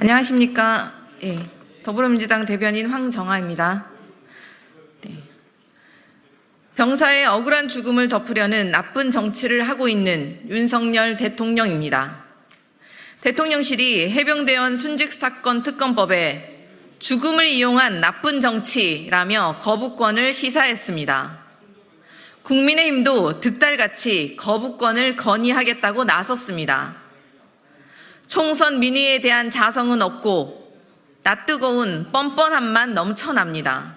안녕하십니까. 예, 더불어민주당 대변인 황정아입니다. 네. 병사의 억울한 죽음을 덮으려는 나쁜 정치를 하고 있는 윤석열 대통령입니다. 대통령실이 해병대원 순직 사건 특검법에 죽음을 이용한 나쁜 정치라며 거부권을 시사했습니다. 국민의힘도 득달같이 거부권을 건의하겠다고 나섰습니다. 총선 민의에 대한 자성은 없고 낯뜨거운 뻔뻔함만 넘쳐납니다.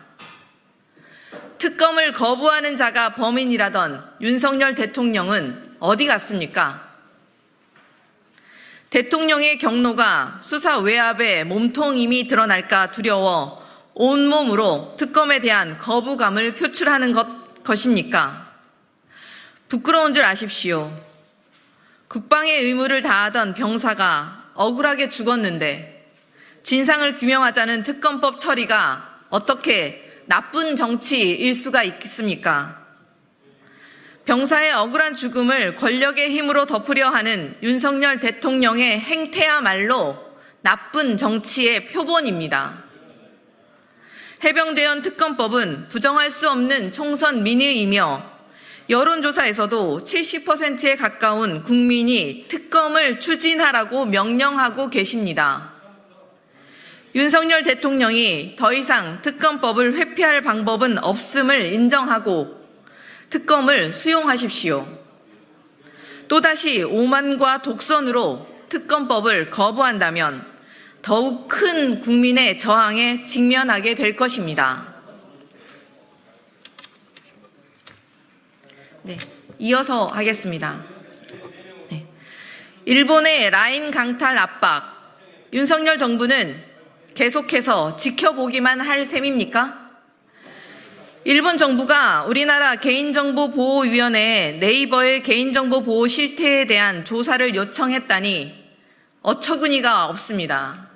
특검을 거부하는 자가 범인이라던 윤석열 대통령은 어디 갔습니까? 대통령의 경로가 수사 외압에 몸통임이 드러날까 두려워 온몸으로 특검에 대한 거부감을 표출하는 것, 것입니까? 부끄러운 줄 아십시오. 국방의 의무를 다하던 병사가 억울하게 죽었는데 진상을 규명하자는 특검법 처리가 어떻게 나쁜 정치일 수가 있겠습니까? 병사의 억울한 죽음을 권력의 힘으로 덮으려 하는 윤석열 대통령의 행태야말로 나쁜 정치의 표본입니다. 해병대원 특검법은 부정할 수 없는 총선 민의이며 여론조사에서도 70%에 가까운 국민이 특검을 추진하라고 명령하고 계십니다. 윤석열 대통령이 더 이상 특검법을 회피할 방법은 없음을 인정하고 특검을 수용하십시오. 또다시 오만과 독선으로 특검법을 거부한다면 더욱 큰 국민의 저항에 직면하게 될 것입니다. 네, 이어서 하겠습니다. 네. 일본의 라인 강탈 압박, 윤석열 정부는 계속해서 지켜보기만 할 셈입니까? 일본 정부가 우리나라 개인정보보호위원회에 네이버의 개인정보 보호 실태에 대한 조사를 요청했다니 어처구니가 없습니다.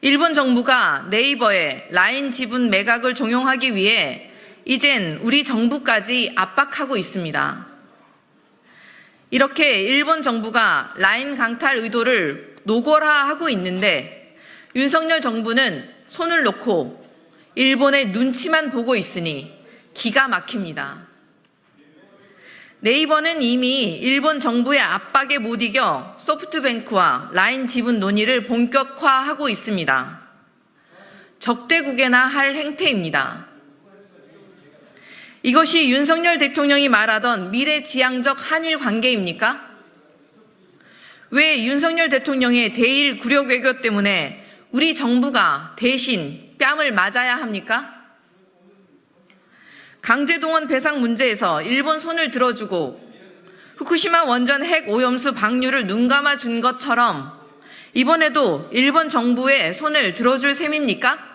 일본 정부가 네이버에 라인 지분 매각을 종용하기 위해 이젠 우리 정부까지 압박하고 있습니다. 이렇게 일본 정부가 라인 강탈 의도를 노골화하고 있는데 윤석열 정부는 손을 놓고 일본의 눈치만 보고 있으니 기가 막힙니다. 네이버는 이미 일본 정부의 압박에 못 이겨 소프트뱅크와 라인 지분 논의를 본격화하고 있습니다. 적대국에나 할 행태입니다. 이것이 윤석열 대통령이 말하던 미래지향적 한일 관계입니까? 왜 윤석열 대통령의 대일 구력 외교 때문에 우리 정부가 대신 뺨을 맞아야 합니까? 강제동원 배상 문제에서 일본 손을 들어주고 후쿠시마 원전 핵 오염수 방류를 눈 감아 준 것처럼 이번에도 일본 정부의 손을 들어줄 셈입니까?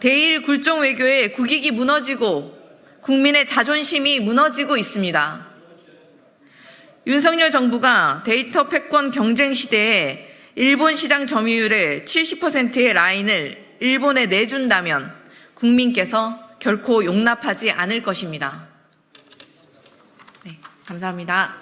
대일 굴종 외교의 국익이 무너지고 국민의 자존심이 무너지고 있습니다. 윤석열 정부가 데이터 패권 경쟁 시대에 일본 시장 점유율의 70%의 라인을 일본에 내준다면 국민께서 결코 용납하지 않을 것입니다. 네, 감사합니다.